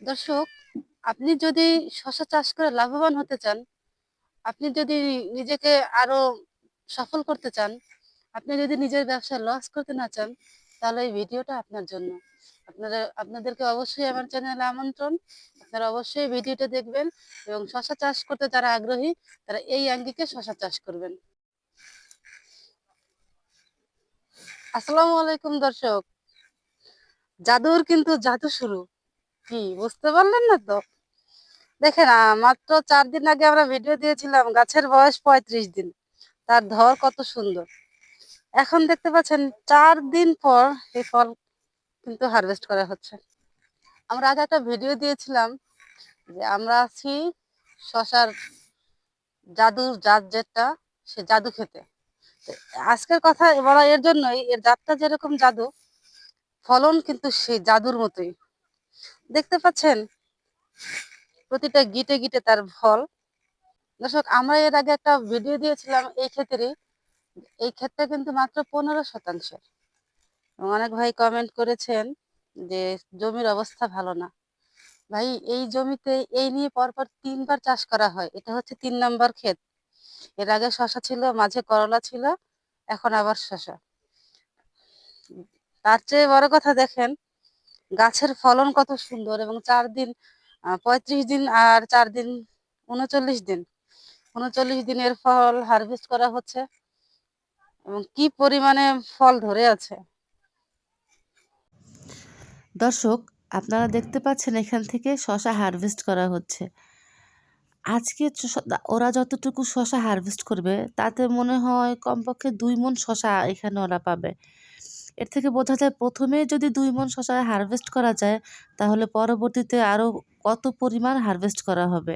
দর্শক, আপনি যদি শশা চাষ করে লাভবান হতে চান, আপনি যদি নিজেকে আরও সফল করতে চান, আপনি যদি নিজের ব্যবসা লস করতে না চান, তাহলে এই ভিডিওটা আপনার জন্য। আপনারা, আপনাদেরকে অবশ্যই আমার চ্যানেলে আমন্ত্রণ। আপনারা অবশ্যই ভিডিওটা দেখবেন এবং শশা চাষ করতে যারা আগ্রহী, তারা এই আঙ্গিকে শশা চাষ করবেন। আসসালামু আলাইকুম দর্শক। জাদুর কিন্তু জাদু শুরু। কি, বুঝতে পারলেন না তো? দেখেন মাত্র চার দিন আগে আমরা ভিডিও দিয়েছিলাম, গাছের বয়স পঁয়ত্রিশ দিন। তার ধর কত সুন্দর। এখন দেখতে পাচ্ছেন, চার দিন পর এই ফল কিন্তু হারভেস্ট করা হচ্ছে। আমরা আগে একটা ভিডিও দিয়েছিলাম যে আমরা আছি শশার জাদুর জাত যেটা, সে জাদু খেতে। আজকের কথা বলা এর জন্যই, এর জাতটা যেরকম জাদু, ফলন কিন্তু সেই জাদুর মতোই। দেখতে পাচ্ছেন? প্রতিটা গিটে গিটে তার ফল। দর্শক, আমরা এর আগে একটা ভিডিও দিয়েছিলাম এই ক্ষেত্রে। এই ক্ষেত্রে কিন্তু মাত্র পনেরো শতাংশের এবং অনেক ভাই কমেন্ট করেছেন যে, জমির অবস্থা ভালো না। ভাই, এই জমিতে এই নিয়ে পরপর তিনবার চাষ করা হয়। এটা হচ্ছে তিন নম্বর ক্ষেত। এর আগে শশা ছিল, মাঝে করলা ছিল, এখন আবার শশা। তার চেয়ে বড় কথা দেখেন গাছের ফলন কত সুন্দর এবং চার দিন পঁয়ত্রিশ দিন আর চার দিন উনচল্লিশ দিন। উনচল্লিশ দিনের ফল হারভেস্ট করা হচ্ছে এবং কি পরিমাণে ফল ধরে আছে। দর্শক, আপনারা দেখতে পাচ্ছেন এখান থেকে শশা হারভেস্ট করা হচ্ছে। আজকে ওরা যতটুকু শশা হারভেস্ট করবে, তাতে মনে হয় কমপক্ষে দুই মন শশা এখানে ওরা পাবে। এর থেকে বোঝা যায় প্রথমে যদি দুই মন শশা হারভেস্ট করা যায়, তাহলে পরবর্তীতে আরও কত পরিমাণ হারভেস্ট করা হবে?